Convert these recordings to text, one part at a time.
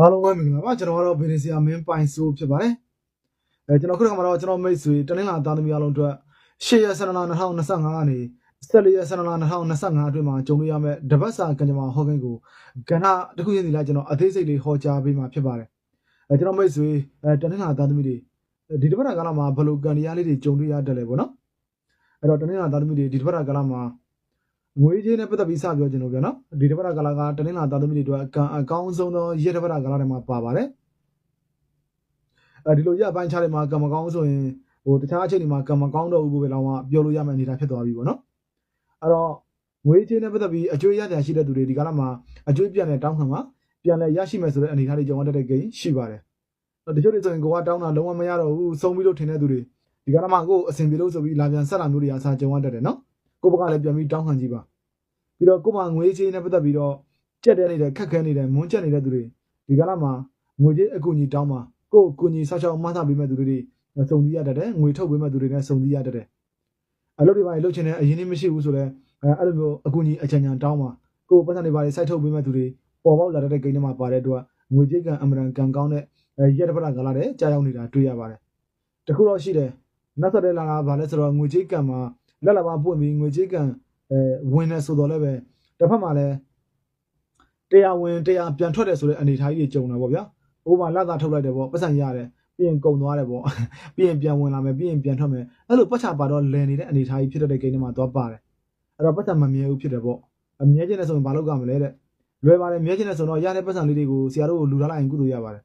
အားလုံးပဲမင်္ဂလာပါကျွန်တော်ကတော့ဗီဒီဆီယာမင်းပိုင်ဆိုးဖြစ်ပါတယ်အဲကျွန်တော်ခုနကမှတော့ကျွန်တော်မိတ်ဆွေတနင်္လာသားသမီးအားလုံးအတွက်10ရက်12လ2025ကနေ14ရက်12လ2025အတွင်းမှာကြုံတွေ့ရမယ့်တပတ်စာကံကြမ္မာဟောခင်းကိုကဏ္ဍတစ်ခုချင်းစီလိုက်ကျွန်တော်အသေးစိတ်လေးဟောကြားပေးမှာဖြစ်ပါတယ်အဲကျွန်တော်မိတ်ဆွေအဲတနင်္လာသားသမီးတွေဒီတပတ်ကာလမှာဘယ်လိုကံတရားလေးတွေကြုံတွေ့ရတယ်လဲပေါ့နော်အဲ့တော့တနင်္လာသားသမီးတွေဒီတပတ်ကာလမှာ ငွေကြေးနဲ့ပတ်သက်ပြီးစပြောခြင်းလို့ပြောနော်ဒီတပတ်ကာလကတနင်္လာသားသမီးတွေအတွက်ကံအကောင်းဆုံးသောရက်တပတ်ကာလတွေမှာပါပါတယ်အဲဒီလိုရက်ပိုင်းခြားတွေမှာကံမကောင်းဆိုရင်ဟိုတခြားအချိန်တွေမှာကံမကောင်းတော့ဘူးပဲလောကပြောလို့ရမယ့်အနေအထားဖြစ်သွားပြီပေါ့နော်အဲ့တော့ငွေကြေးနဲ့ပတ်သက်ပြီးအကျွေးရတဲ့ရှိတဲ့သူတွေဒီကာလမှာအကျွေးပြန်တဲ့တောင်းခံမှာပြန်လဲရရှိမယ်ဆိုတဲ့အနေအထားတွေကြောင့်တတ်တဲ့ဂိမ်းရှိပါတယ်တချို့တွေဆိုရင်ကိုကတောင်းတာလုံးဝမရတော့ဘူးဆုံးပြီးလို့ထင်တဲ့သူတွေဒီကာလမှာကိုအဆင်ပြေလို့ဆိုပြီးလာပြန်ဆက်လာမျိုးတွေအစားကြုံရတတ်တယ်နော်ကိုဘကလည်းပြန်ပြီးတောင်းခံကြည့်ပါ ပြီးတော့ကိုမငွေကြေးနဲ့ပတ်သက်ပြီးတော့ကြက်တဲနေတဲ့ခက်ခဲနေတဲ့မွန်းချက်နေတဲ့သူတွေဒီကာလမှာငွေကြေးအကူအညီတောင်းပါကိုအကူအညီဆောက်ရှောက်မှန်းဆပေးမဲ့သူတွေစုံစည်းရတတ်တယ်ငွေထုတ်ပေးမဲ့သူတွေနဲ့စုံစည်းရတတ်တယ်အလုပ်တွေပါလုပ်ချင်တဲ့အရင်နေ့မရှိဘူးဆိုတော့အဲအဲ့လိုမျိုးအကူအညီအချမ်းချမ်းတောင်းပါကိုပတ်စံတွေပါစိုက်ထုတ်ပေးမဲ့သူတွေပေါ်ပေါက်လာတဲ့ဂိမ်းတွေမှာပါတဲ့အတွက်ငွေကြေးကအမရန်ကံကောင်းတဲ့ရက်တပတ်ကလာတဲ့ကြားရောက်နေတာတွေ့ရပါတယ်တခုတော့ရှိတယ်နောက်ဆက်တဲ့လာတာဗာလဲဆိုတော့ငွေကြေးကံမှာလက်လာပါပွင့်ပြီးငွေကြေးကံ အဲဝင်နေဆိုတော့လည်းပဲတစ်ဖက်မှာလည်းတရားဝင်တရားပြန်ထွက်တယ်ဆိုတဲ့အနေအထားကြီးကြုံတာပေါ့ဗျာဥပမာလက်သာထုတ်လိုက်တယ်ပေါ့ပတ်စံရတယ်ပြီးရင်ကုံသွားတယ်ပေါ့ပြီးရင်ပြန်ဝင်လာမယ်ပြီးရင်ပြန်ထွက်မယ်အဲ့လိုပတ်ချပါတော့လည်နေတဲ့အနေအထားကြီးဖြစ်တဲ့ဂိမ်းတွေမှာသွားပါတယ်အဲ့တော့ပတ်စံမမြဲဘူးဖြစ်တယ်ပေါ့အမြဲကျင်းတဲ့ဆိုရင်ဘာလုပ်ကြမလဲတဲ့လွယ်ပါတယ်မြဲကျင်းတဲ့ဆိုတော့ရတဲ့ပတ်စံလေးတွေကိုဆရာတို့ကိုလူထားလိုက်ရင်ကုသိုလ်ရပါတယ်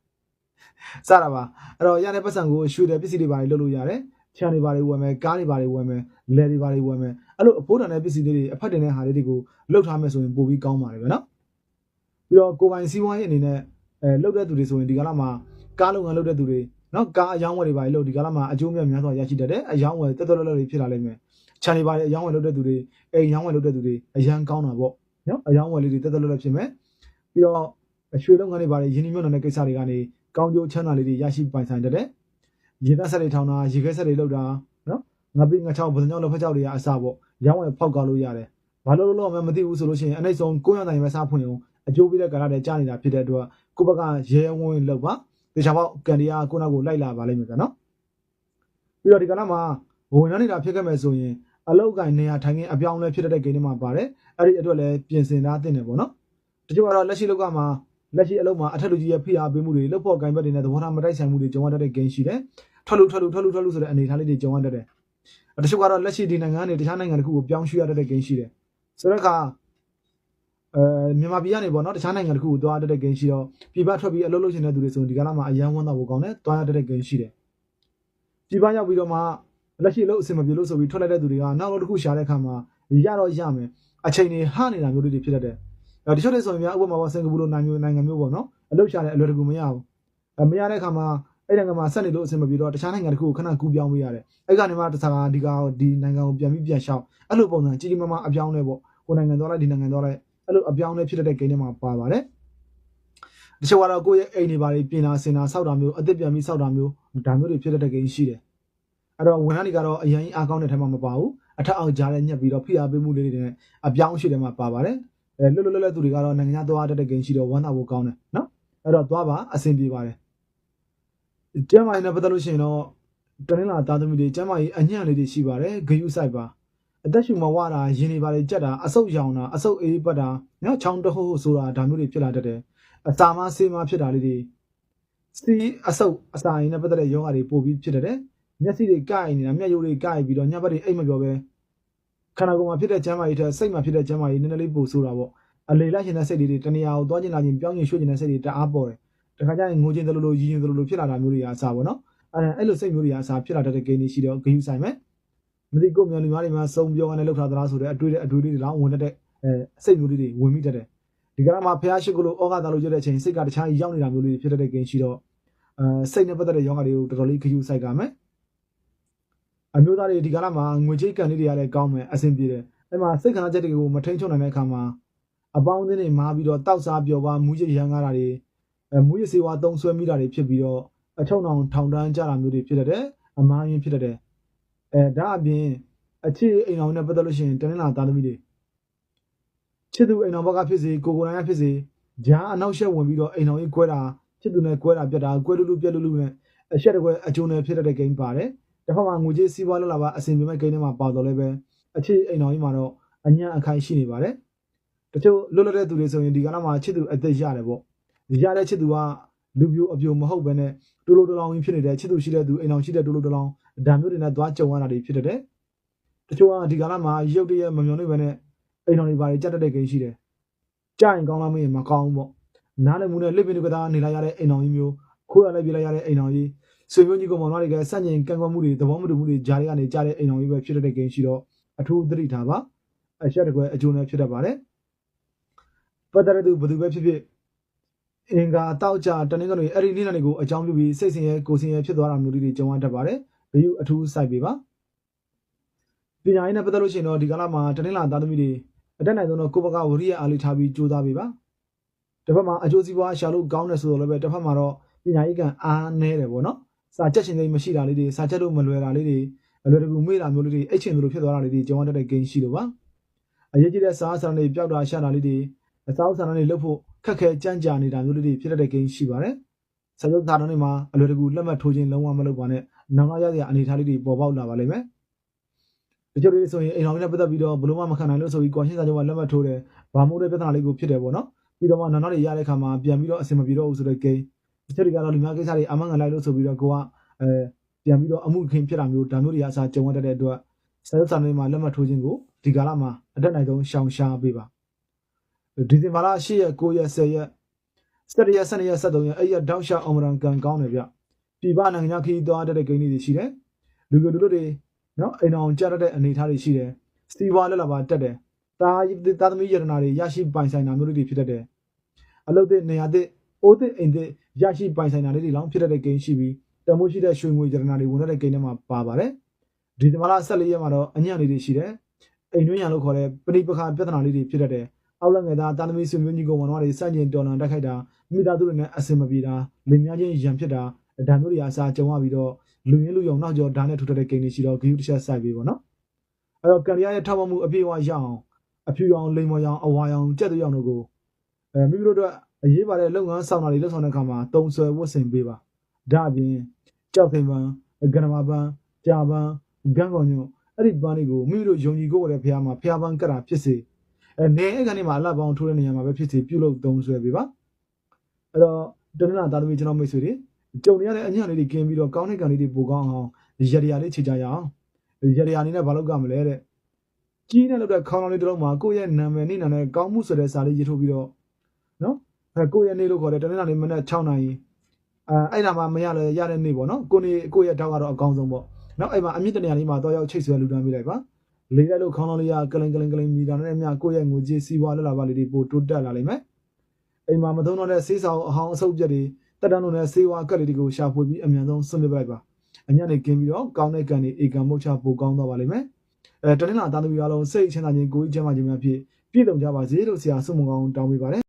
စတာပါအဲ့တော့ရတဲ့ပတ်စံကိုရွှေတယ်ပစ္စည်းတွေပါလုပ်လို့ရတယ် ခြံတွေပါတွေဝယ်မယ်ကားတွေပါတွေဝယ်မယ်လယ်တွေပါတွေဝယ်မယ်အဲ့လိုအဖိုးတန်တဲ့ပစ္စည်းလေးတွေအဖက်တင်တဲ့ဟာလေးတွေကိုလှုပ်ထားမယ်ဆိုရင်ပိုပြီးကောင်းပါတယ်ဗျနော်ပြီးတော့ကိုပိုင်စီးပွားရေးအနေနဲ့အဲလှုပ်တဲ့သူတွေဆိုရင်ဒီကလာမှာကားလုပ်ငန်းလုပ်တဲ့သူတွေနော်ကားအယောင်းဝယ်တွေပါလို့ဒီကလာမှာအကျိုးမြတ်များစွာရရှိတတ်တယ်အယောင်းဝယ်တက်တက်လွတ်လွတ်တွေဖြစ်လာလိမ့်မယ်ခြံတွေပါတွေအယောင်းဝယ်လုပ်တဲ့သူတွေအိမ်ယောင်းဝယ်လုပ်တဲ့သူတွေအရန်ကောင်းတာပေါ့နော်အယောင်းဝယ်လေးတွေတက်တက်လွတ်လွတ်ဖြစ်မယ်ပြီးတော့ရွှေလုပ်ငန်းတွေပါတွေရင်းနှီးမြှုပ်နှံတဲ့ကိစ္စတွေကနေကောင်းကျိုးချမ်းသာလေးတွေရရှိပိုင်ဆိုင်တတ်တယ် ရေသက်ဆက်တွေထောင်းတာရေခဲဆက်တွေလုပ်တာနော်ငါပိငါချောင်းဘုံကြောင့်လက်ဖက်ကြောက်တွေကအစားပေါ့ရောင်းဝယ်ဖောက်ကားလို့ရတယ်ဘာလို့လို့မှမသိဘူးဆိုလို့ရှိရင်အနိုင်ဆုံးကိုယ်ရနိုင်ပဲစားဖွင့်အောင်အကျိုးပေးတဲ့ကာလတည်းကြာနေတာဖြစ်တဲ့အတွက်ကိုယ့်ဘက်ကရဲဝန်းလောက်ပါတခြားပေါက်ကန်ဒီယာကိုနောက်ကိုလိုက်လာပါလိမ့်မယ်ကနော်ပြီးတော့ဒီကလာမှာဝင်နှနေတာဖြစ်ခဲ့မယ်ဆိုရင်အလောက်ကိုင်းနေရာထိုင်ခင်းအပြောင်းလဲဖြစ်တဲ့ဂိမ်းတွေမှာပါတယ်အဲ့ဒီအတွက်လည်းပြင်ဆင်ထားတင်တယ်ပေါ့နော်တချို့ကတော့လက်ရှိလောက်ကမှာလက်ရှိအလုပ်မှာအထက်လူကြီးရဲ့ဖိအားပေးမှုတွေလုပ်ဖို့ဂိုင်းဘက်တွေနဲ့သဘောထားမတိုက်ဆိုင်မှုတွေကြုံရတဲ့ဂိမ်းရှိတယ် ထွက်လို့ထွက်လို့ထွက်လို့ထွက်လို့ဆိုတဲ့အနေအထားလေးတွေကြုံရတတ်တယ်တချို့ကတော့လက်ရှိဒီနိုင်ငံကနေတခြားနိုင်ငံတစ်ခုကိုပြောင်းရွှေ့ရတဲ့ဂိမ်းရှိတယ်ဆိုတော့အခါအဲမြန်မာပြည်ကနေပေါ့နော်တခြားနိုင်ငံတစ်ခုကိုသွားတဲ့ဂိမ်းရှိတော့ပြည်ပထွက်ပြီးအလုပ်လုပ်ချင်တဲ့သူတွေဆိုရင်ဒီကလာမှာအရန်ဝန်းတော့ဖို့ကောင်းတယ်သွားရတဲ့ဂိမ်းရှိတယ်ပြည်ပရောက်ပြီးတော့မှလက်ရှိအလုပ်အဆင်မပြေလို့ဆိုပြီးထွက်လိုက်တဲ့သူတွေကနောက်တော့တစ်ခုရှာတဲ့အခါမှာရတော့ရမယ်အချိန်တွေဟနေတာမျိုးတွေဖြစ်တတ်တယ်အဲတချို့တွေဆိုရင်များဥပမာပေါ့စင်ကာပူလိုနိုင်ငံနိုင်ငံမျိုးပေါ့နော်အလုပ်ရှာတဲ့အလွယ်တကူမရဘူးအဲမရတဲ့အခါမှာ အဲ့နိုင်ငံမှာဆက်နေလို့အဆင်မပြေတော့တခြားနိုင်ငံတစ်ခုကိုခဏကူးပြောင်းပေးရတယ်အဲ့ကနေမှတခြားဒီကဒီနိုင်ငံကိုပြန်ပြီးပြန်ရှောက်အဲ့လိုပုံစံကြီးကြီးမားမားအပြောင်းလဲပေါ့ကိုနိုင်ငံသွားလိုက်ဒီနိုင်ငံသွားလိုက်အဲ့လိုအပြောင်းလဲဖြစ်တဲ့ဂိမ်းတွေမှာပါပါတယ်တချို့ကတော့ကိုယ့်ရဲ့အိမ်တွေပါတွေပြင်လာစင်လာစောက်တာမျိုးအသစ်ပြန်ပြီးစောက်တာမျိုးဒါမျိုးတွေဖြစ်တဲ့ဂိမ်းရှိတယ်အဲ့တော့ဝန်ထမ်းတွေကတော့အရင်အားကောင်းတဲ့ထဲမှာမပါဘူးအထက်အောက်ကြားထဲညက်ပြီးတော့ဖိအားပေးမှုလေးတွေနဲ့အပြောင်းရှိတယ်မှာပါပါတယ်အဲလွတ်လွတ်လပ်လပ်သူတွေကတော့နိုင်ငံခြားသွားတဲ့ဂိမ်းရှိတော့ဝမ်းသာဖို့ကောင်းတယ်နော်အဲ့တော့သွားပါအဆင်ပြေပါတယ် ကျမ်းမာရေးနဲ့ပတ်သက်လို့ရှိရင်တော့တနင်္လာသားသမီးတွေကျမ်းမာရေးအညံ့လေးတွေရှိပါတယ်ဂယုဆိုင်ပါအသက်ရှူမဝတာရင်တွေပါလေကြက်တာအဆုပ်ရောင်တာအဆုပ်အေးပတ်တာနော်ချောင်းတဟုတ်ဆိုတာဒါမျိုးတွေဖြစ်လာတတ်တယ်အစာမဆေးမဖြစ်တာလေးတွေစီအဆုပ်အစာရင်နဲ့ပတ်သက်တဲ့ယောဂတွေပို့ပြီးဖြစ်တတ်တယ်မျက်စိတွေကိုက်နေတာမျက်ယိုးတွေကိုက်ပြီးတော့ညဘက်တွေအိတ်မပြောပဲခန္ဓာကိုယ်မှာဖြစ်တဲ့ကျမ်းမာရေးထက်စိတ်မှာဖြစ်တဲ့ကျမ်းမာရေးနည်းနည်းလေးပို့ဆိုတာပေါ့အလေလိုက်ရှင်တဲ့စိတ်တွေတဏှာကိုသွားကျင်လာခြင်းပြောင်းကျင်ရွှေ့ကျင်တဲ့စိတ်တွေတအားပေါ်တယ် တခါကျရင်ငိုချင်းတလူလိုရည်ရင်တလူလိုဖြစ်လာတာမျိုးတွေအားစားပေါ့နော်အဲအဲ့လိုစိတ်မျိုးတွေအားစားဖြစ်လာတဲ့ဂိမ်းတွေရှိတော့ဂိမ်းယူဆိုင်မယ်မသိကိုမျိုးလူများတွေမှာစုံပြောကနေလောက်ထားသလားဆိုတဲ့အတွေ့အတွေ့တွေလောင်းဝင်တဲ့အဲစိတ်မျိုးလေးတွေဝင်မိတတ်တယ်ဒီကရမှာဖះရှိခိုးလို့ဩဃတာလို့ကြတဲ့အချိန်စိတ်ကတခြားရောက်နေတာမျိုးလေးဖြစ်တဲ့ဂိမ်းရှိတော့အဲစိတ်နဲ့ပတ်သက်တဲ့ယောဂတွေကိုတော်တော်လေးဂိမ်းယူဆိုင်ကမယ်အမျိုးသားတွေဒီကရမှာငွေကြေးကန်လေးတွေကလည်းကောင်းမယ်အဆင်ပြေတယ်အဲ့မှာစိတ်ခံစားချက်တွေကိုမထိန်ချုံနိုင်တဲ့အခါမှာအပေါင်းအသင်းတွေမားပြီးတော့တောက်စားပျော်ပါမူးရရန်ကားတာတွေ အဲမူရစေဝါသုံးဆွဲမိတာတွေဖြစ်ပြီးတော့အထုံအောင်ထောင်တန်းကြတာမျိုးတွေဖြစ်တတ်တယ်အမားရင်ဖြစ်တတ်တယ်အဲဒါအပြင်အခြေအိမ်အောင်နဲ့ပတ်သက်လို့ရှိရင်တနင်္လာသားသမီးတွေချစ်သူအိမ်အောင်ဘက်ကဖြစ်စေကိုကိုနိုင်ကဖြစ်စေဂျားအနောက်ရှက်ဝင်ပြီးတော့အိမ်အောင်ကြီးကွဲတာချစ်သူနဲ့ကွဲတာပြတ်တာကွဲလူလူပြက်လူလူနဲ့အရှက်တကွဲအကျိုးနဲ့ဖြစ်တဲ့ဂိမ်းပါတယ်တစ်ဖက်မှာငွေကြေးစီးပွားလောက်လာပါအဆင်ပြေမဲ့ဂိမ်းထဲမှာပါတော့လည်းပဲအခြေအိမ်တော်ကြီးမှာတော့အညံ့အခိုင်ရှိနေပါတယ်တချို့လွတ်လပ်တဲ့သူတွေဆိုရင်ဒီကနေ့မှာချစ်သူအသက်ရတယ်ပေါ့ ရတဲ့ချစ်သူကလူပြိုအပြိုမဟုတ်ဘဲနဲ့တူလိုတလောင်ကြီးဖြစ်နေတဲ့ချစ်သူရှိတဲ့သူအိမ်တော်ရှိတဲ့တူလိုတလောင်ဒါမျိုးတွေနဲ့သွားကြုံရတာတွေဖြစ်တဲ့တချို့ကဒီကနေ့မှာရုပ်တရက်မမျောနေပဲနဲ့အိမ်တော်တွေပါတွေကြက်တက်တဲ့ဂိမ်းရှိတယ်ကြရင်ကောင်းလားမရင်မကောင်းဘူးပေါ့နားလည်မှုနဲ့လက်ပင်တွေကသားနေလိုက်ရတဲ့အိမ်တော်ကြီးမျိုးခိုးရလိုက်ပြလိုက်ရတဲ့အိမ်တော်ကြီးဆွေမျိုးကြီးကောင်မောင်တွေကစန့်ကျင်ကန့်ကွက်မှုတွေသဘောမတူမှုတွေဂျားတွေကနေကြားတဲ့အိမ်တော်ကြီးပဲဖြစ်တဲ့ဂိမ်းရှိတော့အထူးသတိထားပါအရှက်တကွယ်အကျိုးနဲ့ဖြစ်တတ်ပါတယ်ပတ်သက်တဲ့သူဘယ်သူပဲဖြစ်ဖြစ် အင်္ဂါတောက်ကြတနင်္ဂနွေအဲ့ဒီနေ့နေ့ကိုအကြောင်းပြုပြီးစိတ်ဆင်းရဲကိုယ်ဆင်းရဲဖြစ်သွားတာမျိုးတွေကြုံရတတ်ပါတယ်ဘီယူအထူးစိုက်ပေးပါပညာရေးနဲ့ပတ်သက်လို့ရှိရင်တော့ဒီကာလမှာတနင်္လာသားသမီးတွေအတက်နိုင်ဆုံးတော့ကိုယ့်ဘက်ကဝရိယအားလေးထားပြီးကြိုးစားပေးပါတစ်ဖက်မှာအကျိုးစီးပွားရှာလို့ကောင်းတယ်ဆိုတော့လည်းပဲတစ်ဖက်မှာတော့ပညာရေးကအားနည်းတယ်ပေါ့နော်စာချက်ရှင်တွေမရှိတာလေးတွေစာချက်လို့မလွယ်တာလေးတွေအလွယ်တကူမေ့တာမျိုးလေးတွေအိတ်ချင်သလိုဖြစ်သွားတာလေးတွေကြောင်းတတ်တဲ့ဂိမ်းရှိလို့ပါအရေးကြီးတဲ့စာစာတွေပျောက်တာရှာတာလေးတွေအစားအစာတွေလုပ်ဖို့ ခက်ခဲကြမ်းကြာနေတာမျိုးလေးတွေဖြစ်တတ်တဲ့ဂိမ်းရှိပါတယ်စာချုပ်သားတွေမှာအလွယ်တကူလက်မှတ်ထိုးခြင်းလုံးဝမလုပ်ပါနဲ့နောက်နောက်ရရအနေထားလေးတွေပေါ်ပေါက်လာပါလိမ့်မယ်တချို့တွေဆိုရင်အိမ်တော်နဲ့ပတ်သက်ပြီးတော့ဘလို့မှမခံနိုင်လို့ဆိုပြီးကွန်ရှင်းစာချုပ်မှာလက်မှတ်ထိုးတယ်ဘာမို့တဲ့ပြဿနာလေးကိုဖြစ်တယ်ပေါ့နော်ပြီးတော့မှနောက်နောက်တွေရတဲ့ခါမှာပြန်ပြီးတော့အဆင်မပြေတော့ဘူးဆိုတဲ့ဂိမ်းတချို့တွေကတော့လူများကိစ္စတွေအမှန်ကန်လိုက်လို့ဆိုပြီးတော့ကိုကအဲပြန်ပြီးတော့အမှုခင်ဖြစ်တာမျိုးဒါမျိုးတွေအစားကြုံရတဲ့အတွက်စာရုပ်စာတွေမှာလက်မှတ်ထိုးခြင်းကိုဒီကာလမှာအတက်နိုင်ဆုံးရှောင်ရှားပေးပါ ဒီဇင်ဘာလ10ရက်9ရက်10ရက်17ရက်12ရက်13ရက်အဲ့ရက်တောက်ရှောက်အောင်မရန်ကန်ကောင်းတယ်ဗျပြည်ပနိုင်ငံခီးသွားတဲ့ဂိမ်းတွေရှိတယ်လူလူလူလူတွေနော်အိမ်အောင်ကြရတဲ့အနေအထားတွေရှိတယ်စတီဝါလက်လာပါတက်တယ်တာသားသမီးယရနာတွေရရှိပိုင်ဆိုင်တာမျိုးတွေဖြစ်တတ်တယ်အလုပ်တဲ့နေရာတဲ့အိုးတဲ့အိမ်တဲ့ရရှိပိုင်ဆိုင်တာလေးတွေလောင်းဖြစ်တဲ့ဂိမ်းရှိပြီးတမိုးရှိတဲ့ရွှေငွေကြရနာတွေဝင်တဲ့ဂိမ်းထဲမှာပါပါတယ်ဒီတမလား14ရက်မှာတော့အညံ့လေးတွေရှိတယ်အိမ်တွင်းရံလို့ခေါ်တဲ့ပရိပခါပြဿနာလေးတွေဖြစ်တတ်တယ် အောက်လက်ငယ်သားတာသမီဆွေမျိုးညီကောင်ဝန်တွေစန့်ကျင်တော်လန်တက်ခိုက်တာမိသားစုတွေနဲ့အဆင်မပြေတာလင်များချင်းရံဖြစ်တာဒါမျိုးတွေအစားကြုံရပြီးတော့လူရင်းလူယုံနောက်ကျော်ဓာတ်နဲ့ထူထပ်တဲ့ဂိမ်းတွေရှိတော့ဂီယူတစ်ချက်စိုက်ပြီးပေါ့နော်အဲ့တော့ကန်ရီယာရဲ့ထောက်ပံ့မှုအပြည့်အဝရအောင်အဖြူရောင်လိမ်မော်ရောင်အဝါရောင်ကြက်သွေးရောင်တို့ကိုအဲမိမိတို့တို့အရေးပါတဲ့လုပ်ငန်းဆောင်တာတွေလုပ်ဆောင်တဲ့အခါမှာတုံဆွဲဝတ်ဆင်ပေးပါဒါအပြင်ကြောက်သိမ်ပန်းကနမပန်းကြာပန်းဂန်းကောင်ညွန့်အဲ့ဒီပန်းတွေကိုမိမိတို့ယုံကြည်ကိုယ်ရတဲ့ဖះမှာဖះပန်းကတ်တာဖြစ်စေ အဲနေအဲ့ကနေမှာအလှပေါင်းထိုးတဲ့နေရာမှာပဲဖြစ်စေပြုလုပ်တုံဆွဲပေးပါအဲ့တော့တနင်္လာသားသမီးကျွန်တော်မိတ်ဆွေတွေကြုံနေရတဲ့အညံ့လေးတွေကင်းပြီးတော့ကောင်းတဲ့ကံလေးတွေပိုကောင်းအောင်ရရရလေးခြေကြရအောင်ရရရအနေနဲ့ဘာလုပ်ကြမလဲတဲ့ကြီးနဲ့လုပ်တဲ့ခေါင်းလောင်းလေးတစ်လုံးမှာကိုယ့်ရဲ့နာမည်နေနာနဲ့ကောင်းမှုဆိုတဲ့စာလေးရေးထုတ်ပြီးတော့နော်အဲကိုယ့်ရဲ့နေ့လို့ခေါ်တယ်တနင်္လာနေ့မနက်6နာရီအဲအဲ့ဒါမှမရလဲရတဲ့နေ့ပေါ့နော်ကိုနေကိုယ့်ရဲ့တောက်ကတော့အကောင်းဆုံးပေါ့နောက်အဲ့မှာအမြင့်တနေရာလေးမှာတော့ရောက်ချိတ်ဆွဲလူတန်းပေးလိုက်ပါ လေးရက်လို့ခေါင်းလောင်းလေးရကလင်ကလင်ကလင်မြည်တာနဲ့အမြကိုယ့်ရဲ့ငွေကြေးစီးပွားလက်လာပါလေးတွေပိုတိုးတက်လာလိမ့်မယ်အိမ်မှာမသုံးတော့တဲ့ဆေးဆောင်အဟောင်းအဆုပ်ပြက်တွေတက်တန်းလို့နဲ့ဆေးဝါးကက်လေးတွေကိုရှာဖွေပြီးအမြန်ဆုံးဆွန့်ပစ်ပလိုက်ပါအညံ့နေကင်းပြီးတော့ကောင်းတဲ့ကံတွေအေကံမုတ်ချပိုကောင်းသွားပါလိမ့်မယ်အဲတနင်္လာသားသမီးအားလုံးစိတ်ချမ်းသာခြင်းကိုယ်ကြီးချမ်းသာခြင်းများဖြင့်ပြည့်စုံကြပါစေလို့ဆရာဆုမွန်ကောင်းတောင်းပေးပါတယ်